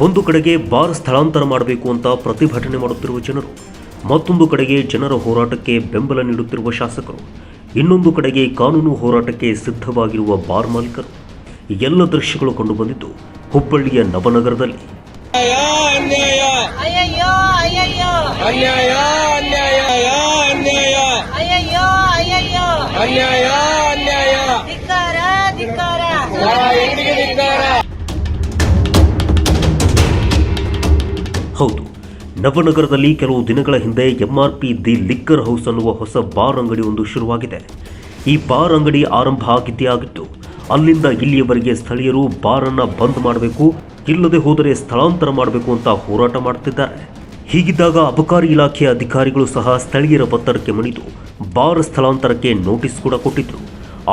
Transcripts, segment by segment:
ಒಂದು ಕಡೆಗೆ ಬಾರ್ ಸ್ಥಳಾಂತರ ಮಾಡಬೇಕು ಅಂತ ಪ್ರತಿಭಟನೆ ಮಾಡುತ್ತಿರುವ ಜನರು ಮತ್ತೊಂದು ಕಡೆಗೆ ಜನರ ಹೋರಾಟಕ್ಕೆ ಬೆಂಬಲ ನೀಡುತ್ತಿರುವ ಶಾಸಕರು ಇನ್ನೊಂದು ಕಡೆಗೆ ಕಾನೂನು ಹೋರಾಟಕ್ಕೆ ಸಿದ್ಧವಾಗಿರುವ ಬಾರ್ ಮಾಲೀಕರು. ಎಲ್ಲ ದೃಶ್ಯಗಳು ಕಂಡುಬಂದಿದ್ದು ಹುಬ್ಬಳ್ಳಿಯ ನವನಗರದಲ್ಲಿ. ಅನ್ಯಾಯ. ನವನಗರದಲ್ಲಿ ಕೆಲವು ದಿನಗಳ ಹಿಂದೆ ಎಂಆರ್ಪಿ ದಿ ಲಿಕ್ಕರ್ ಹೌಸ್ ಅನ್ನುವ ಹೊಸ ಬಾರ್ ಅಂಗಡಿ ಒಂದು ಶುರುವಾಗಿದೆ. ಈ ಬಾರ್ ಅಂಗಡಿ ಆರಂಭ ಆಗಿದ್ದೇ ಆಗಿತ್ತು ಅಲ್ಲಿಂದ ಇಲ್ಲಿಯವರೆಗೆ ಸ್ಥಳೀಯರು ಬಾರನ್ನು ಬಂದ್ ಮಾಡಬೇಕು, ಇಲ್ಲದೆ ಹೋದರೆ ಸ್ಥಳಾಂತರ ಮಾಡಬೇಕು ಅಂತ ಹೋರಾಟ ಮಾಡುತ್ತಿದ್ದಾರೆ. ಹೀಗಿದ್ದಾಗ ಅಬಕಾರಿ ಇಲಾಖೆಯ ಅಧಿಕಾರಿಗಳು ಸಹ ಸ್ಥಳೀಯರ ಒತ್ತಡಕ್ಕೆ ಮಣಿದು ಬಾರ್ ಸ್ಥಳಾಂತರಕ್ಕೆ ನೋಟಿಸ್ ಕೂಡ ಕೊಟ್ಟಿದ್ರು.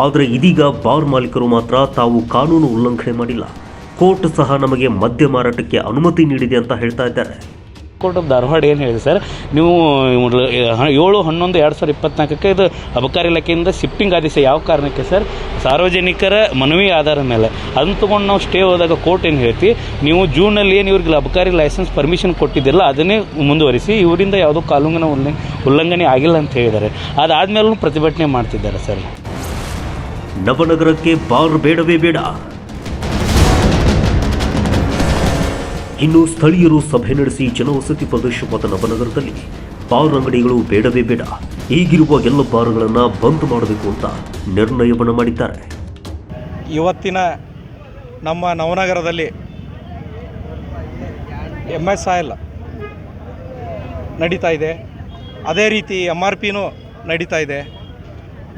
ಆದರೆ ಇದೀಗ ಬಾರ್ ಮಾಲೀಕರು ಮಾತ್ರ ತಾವು ಕಾನೂನು ಉಲ್ಲಂಘನೆ ಮಾಡಿಲ್ಲ. ಕೋರ್ಟ್ ಸಹ ನಮಗೆ ಮದ್ಯ ಮಾರಾಟಕ್ಕೆ ಅನುಮತಿ ನೀಡಿದೆ ಅಂತ ಹೇಳ್ತಾ ಇದ್ದಾರೆ. ಕೋರ್ಟ್ ಆಫ್ ಧಾರವಾಡ ಏನು ಹೇಳಿ ಸರ್? ನೀವು ಏಳು, ಹನ್ನೊಂದು, ಎರಡು ಸಾವಿರದ ಇಪ್ಪತ್ನಾಲ್ಕಕ್ಕೆ ಇದು ಅಬಕಾರಿ ಇಲಾಖೆಯಿಂದ ಶಿಫ್ಟಿಂಗ್ ಆದೇಶ ಯಾವ ಕಾರಣಕ್ಕೆ ಸರ್? ಸಾರ್ವಜನಿಕರ ಮನವಿ ಆಧಾರ ಮೇಲೆ. ಅದನ್ನು ತೊಗೊಂಡು ನಾವು ಸ್ಟೇ ಹೋದಾಗ ಕೋರ್ಟ್ ಏನು ಹೇಳ್ತಿ, ನೀವು ಜೂನಲ್ಲಿ ಏನು ಇವ್ರಿಗೆ ಅಬಕಾರಿ ಲೈಸೆನ್ಸ್ ಪರ್ಮಿಷನ್ ಕೊಟ್ಟಿದ್ದಿಲ್ಲ, ಅದನ್ನೇ ಮುಂದುವರಿಸಿ, ಇವರಿಂದ ಯಾವುದೋ ಕಾನೂನಿನ ಉಲ್ಲಂಘನೆ ಆಗಿಲ್ಲ ಅಂತ ಹೇಳಿದ್ದಾರೆ. ಅದಾದಮೇಲೂ ಪ್ರತಿಭಟನೆ ಮಾಡ್ತಿದ್ದಾರೆ ಸರ್. ನವನಗರಕ್ಕೆ ಬಾರ್ ಬೇಡವೇ ಬೇಡ. ಇನ್ನು ಸ್ಥಳೀಯರು ಸಭೆ ನಡೆಸಿ ಜನವಸತಿ ಪ್ರದೇಶವಾದ ನವನಗರದಲ್ಲಿ ಬಾರ್ ಅಂಗಡಿಗಳು ಬೇಡವೇ ಬೇಡ, ಈಗಿರುವ ಎಲ್ಲ ಬಾರ್ಗಳನ್ನು ಬಂದ್ ಮಾಡಬೇಕು ಅಂತ ನಿರ್ಣಯವನ್ನು ಮಾಡಿದ್ದಾರೆ. ಇವತ್ತಿನ ನಮ್ಮ ನವನಗರದಲ್ಲಿ ಎಂ ಎಸ್ ಆಯಿಲ್ ನಡೀತಾ ಇದೆ. ಅದೇ ರೀತಿ ಎಂ ಆರ್ ಪಿನೂ ನಡೀತಾ ಇದೆ.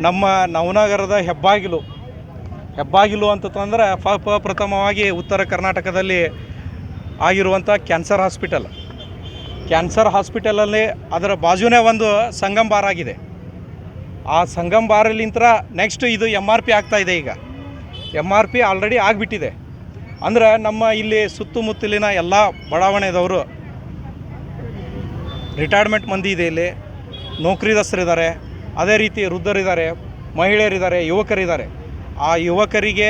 ನಮ್ಮ ನವನಗರದ ಹೆಬ್ಬಾಗಿಲು ಹೆಬ್ಬಾಗಿಲು ಅಂತಂದ್ರೆ ಪ ಪ್ರಥಮವಾಗಿ ಉತ್ತರ ಕರ್ನಾಟಕದಲ್ಲಿ ಆಗಿರುವಂಥ ಕ್ಯಾನ್ಸರ್ ಹಾಸ್ಪಿಟಲ್. ಕ್ಯಾನ್ಸರ್ ಹಾಸ್ಪಿಟಲಲ್ಲಿ ಅದರ ಬಾಜುನೇ ಒಂದು ಸಂಗಮ್ ಬಾರ್ ಆಗಿದೆ. ಆ ಸಂಗಮ್ ಬಾರಲಿಂತ್ರ ನೆಕ್ಸ್ಟ್ ಇದು ಎಂ ಆರ್ ಪಿ ಆಗ್ತಾ ಇದೆ ಈಗ. ಎಂ ಆರ್ ಪಿ ಆಲ್ರೆಡಿ ಆಗಿಬಿಟ್ಟಿದೆ. ಅಂದ್ರೆ ನಮ್ಮ ಇಲ್ಲಿ ಸುತ್ತಮುತ್ತಲಿನ ಎಲ್ಲ ಬಡಾವಣೆದವರು ರಿಟೈರ್ಮೆಂಟ್ ಮಂದಿ ಇದೆ ಇಲ್ಲಿ. ನೌಕರಿದಸ್ರಿದ್ದಾರೆ. ಅದೇ ರೀತಿ ವೃದ್ಧರಿದ್ದಾರೆ, ಮಹಿಳೆಯರಿದ್ದಾರೆ, ಯುವಕರಿದ್ದಾರೆ. ಆ ಯುವಕರಿಗೆ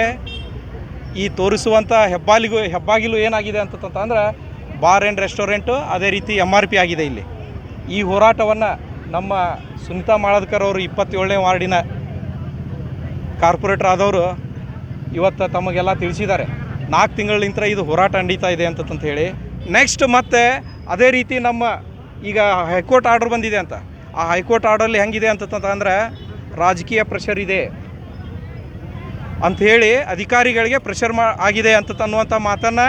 ಈ ತೋರಿಸುವಂಥ ಹೆಬ್ಬಾಲಿಗೂ ಹೆಬ್ಬಾಗಿಲು ಏನಾಗಿದೆ ಅಂತಂತಂದ್ರೆ ಬಾರ್ ಆ್ಯಂಡ್ ರೆಸ್ಟೋರೆಂಟು ಅದೇ ರೀತಿ ಎಂ ಆರ್ ಪಿ ಆಗಿದೆ ಇಲ್ಲಿ. ಈ ಹೋರಾಟವನ್ನು ನಮ್ಮ ಸುನೀತಾ ಮಾಳದ್ಕರ್ ಅವರು ಇಪ್ಪತ್ತೇಳನೇ ವಾರ್ಡಿನ ಕಾರ್ಪೊರೇಟರ್ ಆದವರು ಇವತ್ತು ತಮಗೆಲ್ಲ ತಿಳಿಸಿದ್ದಾರೆ. ನಾಲ್ಕು ತಿಂಗಳಿಂದ ಇದು ಹೋರಾಟ ನಡೀತಾ ಇದೆ ಅಂತಂತ ಹೇಳಿ. ನೆಕ್ಸ್ಟ್ ಮತ್ತೆ ಅದೇ ರೀತಿ ನಮ್ಮ ಈಗ ಹೈಕೋರ್ಟ್ ಆರ್ಡರ್ ಬಂದಿದೆ ಅಂತ. ಆ ಹೈಕೋರ್ಟ್ ಆರ್ಡರ್ಲಿ ಹೆಂಗಿದೆ ಅಂತಂತಂದ್ರೆ ರಾಜಕೀಯ ಪ್ರೆಷರ್ ಇದೆ. ಅಂಥೇಳಿ ಅಧಿಕಾರಿಗಳಿಗೆ ಪ್ರೆಷರ್ ಮಾ ಆಗಿದೆ ಅಂತ ಅನ್ನುವಂಥ ಮಾತನ್ನು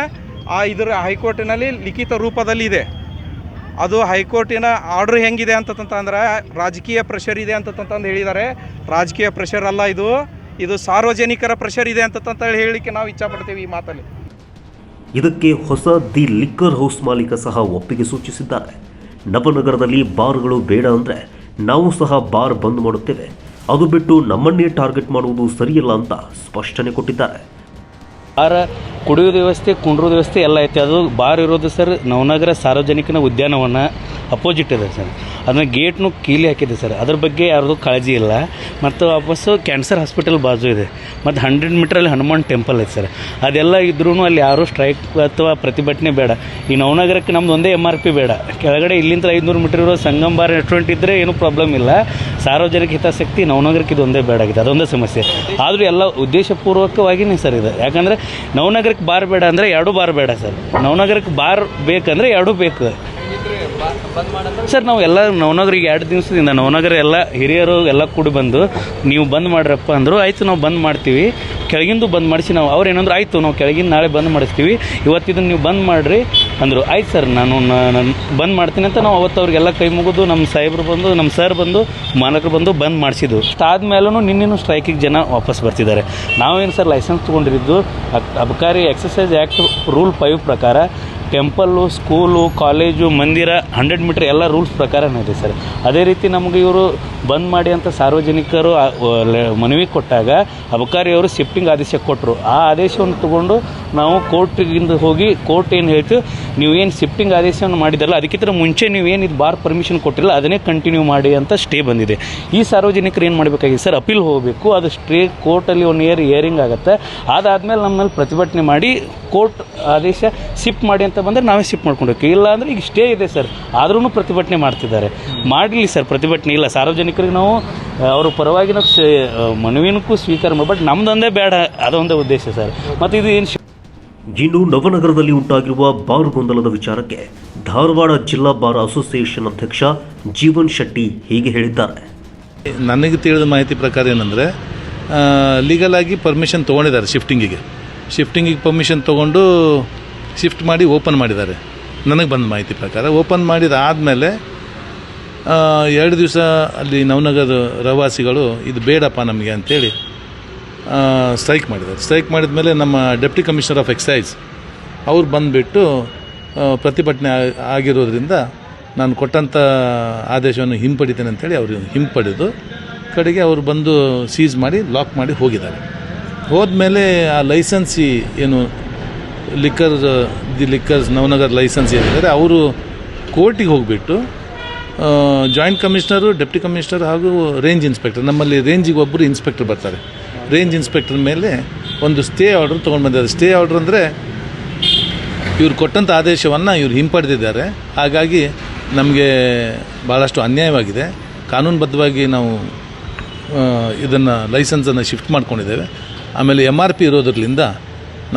ಆ ಇದರ ಹೈಕೋರ್ಟಿನಲ್ಲಿ ಲಿಖಿತ ರೂಪದಲ್ಲಿ ಇದೆ. ಅದು ಹೈಕೋರ್ಟಿನ ಆರ್ಡ್ರ್ ಹೆಂಗಿದೆ ಅಂತಂತಂದ್ರೆ ರಾಜಕೀಯ ಪ್ರೆಷರ್ ಇದೆ ಅಂತಂತಂದು ಹೇಳಿದ್ದಾರೆ. ರಾಜಕೀಯ ಪ್ರೆಷರ್ ಅಲ್ಲ ಇದು. ಇದು ಸಾರ್ವಜನಿಕರ ಪ್ರೆಷರ್ ಇದೆ ಅಂತಂತ ಹೇಳಲಿಕ್ಕೆ ನಾವು ಇಚ್ಛಪಡ್ತೀವಿ ಈ ಮಾತಲ್ಲಿ. ಇದಕ್ಕೆ ಹೊಸ ದಿ ಲಿಕ್ಕರ್ ಹೌಸ್ ಮಾಲೀಕ ಸಹ ಒಪ್ಪಿಗೆ ಸೂಚಿಸಿದ್ದಾರೆ. ನವನಗರದಲ್ಲಿ ಬಾರ್ಗಳು ಬೇಡ ಅಂದರೆ ನಾವು ಸಹ ಬಾರ್ ಬಂದ್ ಮಾಡುತ್ತೇವೆ. ಅದು ಬಿಟ್ಟು ನಮ್ಮನ್ನೇ ಟಾರ್ಗೆಟ್ ಮಾಡುವುದು ಸರಿಯಲ್ಲ ಅಂತ ಸ್ಪಷ್ಟನೆ ಕೊಟ್ಟಿದ್ದಾರೆ. ಆರ ಕುಡಿಯೋದು ವ್ಯವಸ್ಥೆ, ಕುಂಡ್ರೋದು ವ್ಯವಸ್ಥೆ ಎಲ್ಲ ಐತೆ. ಅದು ಬಾರ್ ಇರೋದು ಸರ್ ನವನಗರ ಸಾರ್ವಜನಿಕನ ಉದ್ಯಾನವನ ಅಪೋಸಿಟ್ ಇದೆ ಸರ್. ಅದನ್ನ ಗೇಟ್ನು ಕೀಲಿ ಹಾಕಿದೆ ಸರ್. ಅದ್ರ ಬಗ್ಗೆ ಯಾರ್ದು ಕಾಳಜಿ ಇಲ್ಲ. ಮತ್ತು ವಾಪಸ್ಸು ಕ್ಯಾನ್ಸರ್ ಹಾಸ್ಪಿಟಲ್ ಬಾಜು ಇದೆ. ಮತ್ತು ಹಂಡ್ರೆಡ್ ಮೀಟ್ರಲ್ಲಿ ಹನುಮಾನ್ ಟೆಂಪಲ್ ಐತೆ ಸರ್. ಅದೆಲ್ಲ ಇದ್ರೂ ಅಲ್ಲಿ ಯಾರೂ ಸ್ಟ್ರೈಕ್ ಅಥವಾ ಪ್ರತಿಭಟನೆ ಬೇಡ. ಈ ನವನಗರಕ್ಕೆ ನಮ್ದು ಒಂದೇ ಎಂ ಆರ್ ಪಿ ಬೇಡ. ಕೆಳಗಡೆ ಇಲ್ಲಿಂದ ಐದುನೂರು ಮೀಟರ್ ಇರೋ ಸಂಗಮ್ ಬಾರ್ ರೆಸ್ಟೋರೆಂಟ್ ಇದ್ದರೆ ಏನೂ ಪ್ರಾಬ್ಲಮ್ ಇಲ್ಲ. ಸಾರ್ವಜನಿಕ ಹಿತಾಸಕ್ತಿ ನವನಗರಕ್ಕೆ ಇದು ಒಂದೇ ಬೇಡ ಆಗಿದೆ. ಅದೊಂದೇ ಸಮಸ್ಯೆ. ಆದರೂ ಎಲ್ಲ ಉದ್ದೇಶಪೂರ್ವಕವಾಗಿನೇ ಸರ್ ಇದು. ಯಾಕಂದರೆ ನವನಗರಕ್ಕೆ ಬಾರ್ ಬೇಡ ಅಂದರೆ ಎರಡೂ ಬಾರ್ ಬೇಡ ಸರ್. ನವನಗರಕ್ಕೆ ಬಾರ್ ಬೇಕಂದರೆ ಎರಡೂ ಬೇಕು. ಸರ್, ನಾವು ಎಲ್ಲ ನವನಗರಿಗೆ ಎರಡು ದಿವಸದಿಂದ, ನವನಗರ ಎಲ್ಲ ಹಿರಿಯರು ಎಲ್ಲ ಕೂಡಿ ಬಂದು ನೀವು ಬಂದ್ ಮಾಡ್ರಪ್ಪ ಅಂದರು, ಆಯಿತು ನಾವು ಬಂದ್ ಮಾಡ್ತೀವಿ. ಕೆಳಗಿಂದು ಬಂದ್ ಮಾಡಿಸಿ, ನಾವು ಅವ್ರು ಏನಂದ್ರೆ, ಆಯಿತು, ನಾವು ಕೆಳಗಿಂದ ನಾಳೆ ಬಂದ್ ಮಾಡಿಸ್ತೀವಿ. ಇವತ್ತಿದನ್ನು ನೀವು ಬಂದ್ ಮಾಡಿರಿ ಅಂದರು. ಆಯ್ತು ಸರ್, ನಾನು ಬಂದ್ ಮಾಡ್ತೀನಿ ಅಂತ ನಾವು ಅವತ್ತು ಅವ್ರಿಗೆಲ್ಲ ಕೈ ಮುಗಿದು ನಮ್ಮ ಸಾಹೇಬ್ರು ಬಂದು ನಮ್ಮ ಸರ್ ಬಂದು, ಮಾಲಕರು ಬಂದು ಬಂದ್ ಮಾಡಿಸಿದ್ದು. ಅದಾದ್ಮೇಲೂ ನಿನ್ನೇನು ಸ್ಟ್ರೈಕಿಗೆ ಜನ ವಾಪಸ್ ಬರ್ತಿದ್ದಾರೆ. ನಾವೇನು ಸರ್ ಲೈಸೆನ್ಸ್ ತೊಗೊಂಡಿದ್ದು ಅಬ್- ಅಬಕಾರಿ ಎಕ್ಸಸೈಸ್ ಆ್ಯಕ್ಟ್ ರೂಲ್ ಫೈವ್ ಪ್ರಕಾರ ಟೆಂಪಲ್ಲು ಸ್ಕೂಲು, ಕಾಲೇಜು, ಮಂದಿರ, ಹಂಡ್ರೆಡ್ ಮೀಟ್ರ್ ಎಲ್ಲ ರೂಲ್ಸ್ ಪ್ರಕಾರನೇ ಇದೆ ಸರ್. ಅದೇ ರೀತಿ ನಮಗೆ ಇವರು ಬಂದ್ ಮಾಡಿ ಅಂತ ಸಾರ್ವಜನಿಕರು ಮನವಿ ಕೊಟ್ಟಾಗ ಅಬಕಾರಿಯವರು ಶಿಫ್ಟಿಂಗ್ ಆದೇಶ ಕೊಟ್ಟರು ಆ ಆದೇಶವನ್ನು ತಗೊಂಡು ನಾವು ಕೋರ್ಟಿಗಿಂದ ಹೋಗಿ ಕೋರ್ಟ್ ಏನು ಹೇಳ್ತು? ನೀವು ಏನು ಶಿಫ್ಟಿಂಗ್ ಆದೇಶವನ್ನು ಮಾಡಿದ್ದಲ್ಲ, ಅದಕ್ಕಿಂತ ಮುಂಚೆ ನೀವು ಏನು ಇದು ಬಾರ್ ಪರ್ಮಿಷನ್ ಕೊಟ್ಟಿಲ್ಲ ಅದನ್ನೇ ಕಂಟಿನ್ಯೂ ಮಾಡಿ ಅಂತ ಸ್ಟೇ ಬಂದಿದೆ. ಈ ಸಾರ್ವಜನಿಕರು ಏನು ಮಾಡಬೇಕಾಗಿದೆ ಸರ್? ಅಪೀಲ್ ಹೋಗಬೇಕು, ಅದು ಸ್ಟೇ ಕೋರ್ಟಲ್ಲಿ ಒನ್ ಇಯರ್ ಹಿಯರಿಂಗ್ ಆಗುತ್ತೆ. ಅದಾದಮೇಲೆ ನಮ್ಮಲ್ಲಿ ಪ್ರತಿಭಟನೆ ಮಾಡಿ ಕೋರ್ಟ್ ಆದೇಶ ಶಿಫ್ಟ್ ಮಾಡಿ ಅಂತ ಬಂದರೆ ನಾವೇ ಶಿಫ್ಟ್ ಮಾಡ್ಕೊಬೇಕು ಇಲ್ಲ ಅಂದರೆ ಈಗ ಸ್ಟೇ ಇದೆ ಸರ್. ಆದ್ರೂ ಪ್ರತಿಭಟನೆ ಮಾಡ್ತಿದ್ದಾರೆ. ಮಾಡಲಿ ಸರ್, ಪ್ರತಿಭಟನೆ ಇಲ್ಲ. ಸಾರ್ವಜನಿಕರಿಗೆ ನಾವು, ಅವ್ರ ಪರವಾಗಿ ನಾವು ಮನವಿನಕ್ಕೂ ಸ್ವೀಕಾರ ಮಾಡಿ ಬಟ್ ನಮ್ದೊಂದೇ ಬೇಡ, ಅದೊಂದೇ ಉದ್ದೇಶ ಸರ್. ಮತ್ತು ಇದು ಏನು ಇನ್ನು ನವನಗರದಲ್ಲಿ ಉಂಟಾಗಿರುವ ಬಾರ್ ಗೊಂದಲದ ವಿಚಾರಕ್ಕೆ ಧಾರವಾಡ ಜಿಲ್ಲಾ ಬಾರ್ ಅಸೋಸಿಯೇಷನ್ ಅಧ್ಯಕ್ಷ ಜೀವನ್ ಶೆಟ್ಟಿ ಹೀಗೆ ಹೇಳಿದ್ದಾರೆ. ನನಗೆ ತಿಳಿದ ಮಾಹಿತಿ ಪ್ರಕಾರ ಏನಂದರೆ ಲೀಗಲ್ ಆಗಿ ಪರ್ಮಿಷನ್ ತೊಗೊಂಡಿದ್ದಾರೆ ಶಿಫ್ಟಿಂಗಿಗೆ ಶಿಫ್ಟಿಂಗಿಗೆ ಪರ್ಮಿಷನ್ ತೊಗೊಂಡು ಶಿಫ್ಟ್ ಮಾಡಿ ಓಪನ್ ಮಾಡಿದ್ದಾರೆ. ನನಗೆ ಬಂದ ಮಾಹಿತಿ ಪ್ರಕಾರ. ಓಪನ್ ಮಾಡಿದ ಮಾಡಿದಾದಮೇಲೆ ಎರಡು ದಿವಸ ಅಲ್ಲಿ ನವನಗರ ರವಾಸಿಗಳು, ಇದು ಬೇಡಪ್ಪ ನಮಗೆ ಅಂತೇಳಿ ಸ್ಟ್ರೈಕ್ ಮಾಡಿದ್ದಾರೆ. ಸ್ಟ್ರೈಕ್ ಮಾಡಿದ ಮೇಲೆ ನಮ್ಮ ಡೆಪ್ಟಿ ಕಮಿಷನರ್ ಆಫ್ ಎಕ್ಸೈಸ್ ಅವ್ರು ಬಂದುಬಿಟ್ಟು ಪ್ರತಿಭಟನೆ ಆಗಿರೋದ್ರಿಂದ ನಾನು ಕೊಟ್ಟಂಥ ಆದೇಶವನ್ನು ಹಿಂಪಡಿತೇನೆ ಅಂತೇಳಿ ಅವರು ಹಿಂಪಡೆದು ಕಡೆಗೆ ಅವರು ಬಂದು ಸೀಸ್ ಮಾಡಿ ಲಾಕ್ ಮಾಡಿ ಹೋಗಿದ್ದಾರೆ. ಹೋದ್ಮೇಲೆ ಆ ಲೈಸೆನ್ಸಿ ಏನು liquor the liquors Navanagar license ಏನಿದ್ದಾರೆ ಅವರು ಕೋರ್ಟಿಗೆ ಹೋಗಿಬಿಟ್ಟು ಜಾಯಿಂಟ್ ಕಮಿಷನರು ಡೆಪ್ಟಿ ಕಮಿಷನರ್ ಹಾಗೂ ರೇಂಜ್ ಇನ್ಸ್ಪೆಕ್ಟರ್ ನಮ್ಮಲ್ಲಿ ರೇಂಜಿಗೆ ಒಬ್ಬರು ಇನ್ಸ್ಪೆಕ್ಟರ್ ಬರ್ತಾರೆ. ರೇಂಜ್ ಇನ್ಸ್ಪೆಕ್ಟರ್ ಮೇಲೆ ಒಂದು ಸ್ಟೇ ಆರ್ಡರ್ ತೊಗೊಂಡು ಬಂದಿದ್ದಾರೆ. ಸ್ಟೇ ಆರ್ಡರ್ ಅಂದರೆ ಇವ್ರು ಕೊಟ್ಟಂಥ ಆದೇಶವನ್ನು ಇವ್ರು ಹಿಂಪಡೆದಿದ್ದಾರೆ. ಹಾಗಾಗಿ ನಮಗೆ ಭಾಳಷ್ಟು ಅನ್ಯಾಯವಾಗಿದೆ. ಕಾನೂನುಬದ್ಧವಾಗಿ ನಾವು ಇದನ್ನು ಲೈಸೆನ್ಸನ್ನು ಶಿಫ್ಟ್ ಮಾಡ್ಕೊಂಡಿದ್ದೇವೆ. ಆಮೇಲೆ ಎಂ ಆರ್ ಪಿ ಇರೋದ್ರಲ್ಲಿಂದ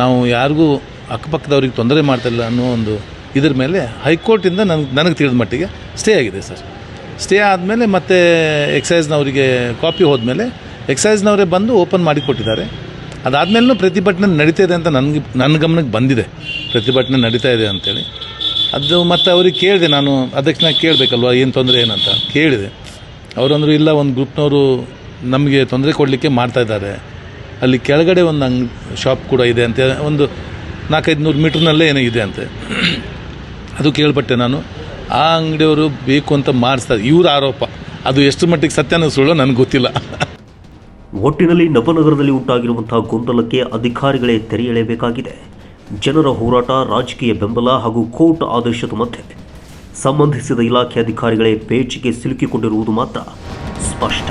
ನಾವು ಯಾರಿಗೂ ಅಕ್ಕಪಕ್ಕದವ್ರಿಗೆ ತೊಂದರೆ ಮಾಡ್ತಿಲ್ಲ ಅನ್ನೋ ಒಂದು ಇದ್ರ ಮೇಲೆ ಹೈಕೋರ್ಟಿಂದ ನನಗೆ ನನಗೆ ತಿಳಿದ ಮಟ್ಟಿಗೆ ಸ್ಟೇ ಆಗಿದೆ ಸರ್. ಸ್ಟೇ ಆದಮೇಲೆ ಮತ್ತೆ ಎಕ್ಸೈಸ್ನವರಿಗೆ ಕಾಪಿ ಹೋದ್ಮೇಲೆ ಎಕ್ಸೈಸ್ನವರೇ ಬಂದು ಓಪನ್ ಮಾಡಿ ಕೊಟ್ಟಿದ್ದಾರೆ. ಅದಾದಮೇಲೂ ಪ್ರತಿಭಟನೆ ನಡೀತಾ ಇದೆ ಅಂತ ನನಗೆ ನನ್ನ ಗಮನಕ್ಕೆ ಬಂದಿದೆ. ಪ್ರತಿಭಟನೆ ನಡೀತಾ ಇದೆ ಅಂತೇಳಿ. ಅದು ಮತ್ತು ಅವ್ರಿಗೆ ಕೇಳಿದೆ, ನಾನು ಅಧ್ಯಕ್ಷನ ಕೇಳಬೇಕಲ್ವ, ಏನು ತೊಂದರೆ ಏನಂತ ಕೇಳಿದೆ. ಅವರಂದ್ರು ಇಲ್ಲ, ಒಂದು ಗ್ರೂಪ್ನವರು ನಮಗೆ ತೊಂದರೆ ಕೊಡಲಿಕ್ಕೆ ಮಾಡ್ತಾ ಇದ್ದಾರೆ. ಅಲ್ಲಿ ಕೆಳಗಡೆ ಒಂದು ಅಂಗ್ ಶಾಪ್ ಕೂಡ ಇದೆ ಅಂತ ಒಂದು ನಾಲ್ಕೈದು ನೂರು ಮೀಟ್ರ್ನಲ್ಲೇ ಏನೋ ಇದೆ ಅಂತೆ. ಅದು ಕೇಳ್ಪಟ್ಟೆ ನಾನು. ಆ ಅಂಗಡಿಯವರು ಬೇಕು ಅಂತ ಮಾಡಿಸ್ತಾರೆ ಇವ್ರ ಆರೋಪ. ಅದು ಎಷ್ಟು ಮಟ್ಟಿಗೆ ಸತ್ಯನ ಸುಳ್ಳು ನನಗೆ ಗೊತ್ತಿಲ್ಲ. ಒಟ್ಟಿನಲ್ಲಿ ನವನಗರದಲ್ಲಿ ಉಂಟಾಗಿರುವಂತಹ ಗೊಂದಲಕ್ಕೆ ಅಧಿಕಾರಿಗಳೇ ತೆರೆ ಎಳೆಯಬೇಕಾಗಿದೆ ಜನರ ಹೋರಾಟ, ರಾಜಕೀಯ ಬೆಂಬಲ ಹಾಗೂ ಕೋರ್ಟ್ ಆದೇಶದ ಮಧ್ಯೆ ಸಂಬಂಧಿಸಿದ ಇಲಾಖೆ ಅಧಿಕಾರಿಗಳೇ ಪೇಚಿಗೆ ಸಿಲುಕಿಕೊಂಡಿರುವುದು ಮಾತ್ರ ಸ್ಪಷ್ಟ.